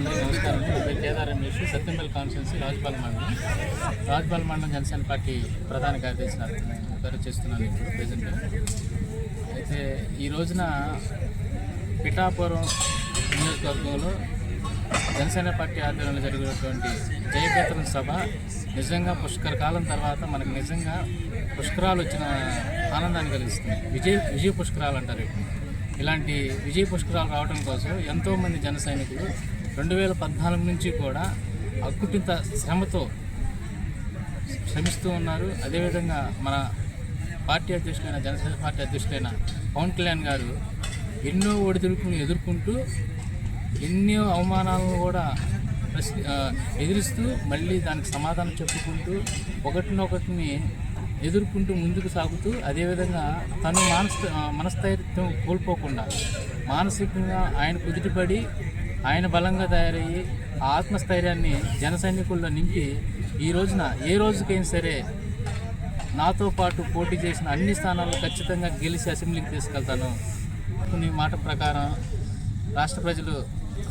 అందరికీ నమస్కారం. నా పేరు కేదార్ రమేష్ సత్యంపల్లి కాన్స్టిట్యున్సీ రాజ్పాల్ మండలం. రాజ్పాల్ మండలం జనసేన పార్టీ ప్రధాన కార్యదర్శి గారు చేస్తున్నాను ఇప్పుడు ప్రజెంట్ అయితే ఈ రోజున పిఠాపురం నియోజకవర్గంలో జనసేన పార్టీ ఆధ్వర్యంలో జరిగినటువంటి జయకేతనం సభ నిజంగా పుష్కర కాలం తర్వాత మనకు నిజంగా పుష్కరాలు వచ్చిన ఆనందాన్ని కలిగిస్తుంది. విజయ విజయ పుష్కరాలు అంటారు ఇప్పుడు ఇలాంటి విజయ పుష్కరాలు రావడం కోసం ఎంతోమంది జన సైనికులు రెండు వేల పద్నాలుగు నుంచి కూడా అక్కుటింత శ్రమతో శ్రమిస్తూ ఉన్నారు. అదేవిధంగా మన పార్టీ అధ్యక్షుడైన జనసేన పార్టీ అధ్యక్షుడైన పవన్ కళ్యాణ్ గారు ఎన్నో ఒడిదుడుకుని ఎదుర్కొంటూ ఎన్నో అవమానాలను కూడా ప్రశ్న ఎదిరిస్తూ మళ్ళీ దానికి సమాధానం చెప్పుకుంటూ ఒకటినొకటిని ఎదుర్కొంటూ ముందుకు సాగుతూ అదేవిధంగా తను మానస్ మనస్థైర్యం కోల్పోకుండా మానసికంగా ఆయన కుదిటిపడి ఆయన బలంగా తయారయ్యి ఆ ఆత్మస్థైర్యాన్ని జన సైనికుల్లో నింపి ఈ రోజున ఏ రోజుకైనా సరే నాతో పాటు పోటీ చేసిన అన్ని స్థానాల్లో ఖచ్చితంగా గెలిచి అసెంబ్లీకి తీసుకెళ్తాను. కొన్ని మాట ప్రకారం రాష్ట్ర ప్రజలు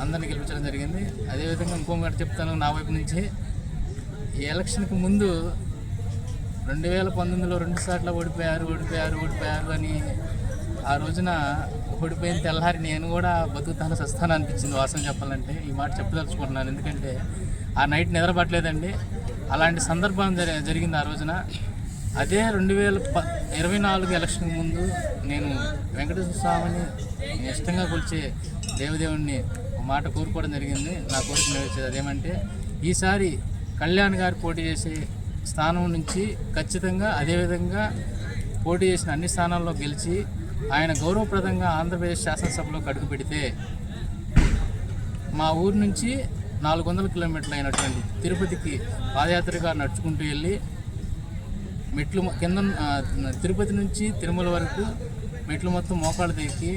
అందరిని గెలిపించడం జరిగింది. అదేవిధంగా ఇంకో మాట చెప్తాను నా వైపు నుంచి. ఈ ఎలక్షన్కి ముందు రెండు వేల పంతొమ్మిదిలో రెండు సార్లు ఓడిపోయారు ఓడిపోయారు ఓడిపోయారు అని ఆ రోజున ఓడిపోయిన తెల్లారి నేను కూడా బతుకుతాను సస్తాను అనిపించింది వాసన చెప్పాలంటే. ఈ మాట చెప్పదలుచుకుంటున్నాను. ఎందుకంటే ఆ నైట్ నిద్రపట్టలేదండి. అలాంటి సందర్భం జరి- జరిగింది ఆ రోజున. అదే రెండు వేల ప ఇరవై నాలుగు ఎలక్షన్ ముందు నేను వెంకటేశ్వర స్వామిని ఇష్టంగా కొలిచే దేవదేవుణ్ణి మాట కోరుకోవడం జరిగింది. నా కోరిక నెరవేర్చేది అదేమంటే ఈసారి కళ్యాణ్ గారు పోటీ చేసే స్థానం నుంచి ఖచ్చితంగా అదేవిధంగా పోటీ చేసిన అన్ని స్థానాల్లో గెలిచి ఆయన గౌరవప్రదంగా ఆంధ్రప్రదేశ్ శాసనసభలోకి అడుగు పెడితే మా ఊరు నుంచి నాలుగు వందల కిలోమీటర్లు అయినటువంటి తిరుపతికి పాదయాత్రగా నడుచుకుంటూ వెళ్ళి మెట్లు కింద తిరుపతి నుంచి తిరుమల వరకు మెట్లు మొత్తం మోకాళ్ళు తెక్కి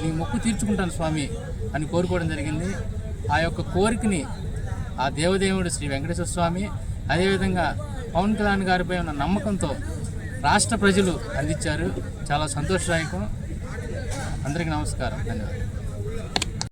నీ మొక్కు తీర్చుకుంటాను స్వామి అని కోరుకోవడం జరిగింది. ఆ యొక్క కోరికని ఆ దేవదేవుడు శ్రీ వెంకటేశ్వర స్వామి అదేవిధంగా పవన్ కళ్యాణ్ గారిపై ఉన్న నమ్మకంతో రాష్ట్ర ప్రజలు అందించారు. చాలా సంతోషదాయకం. అందరికీ నమస్కారం. ధన్యవాదాలు.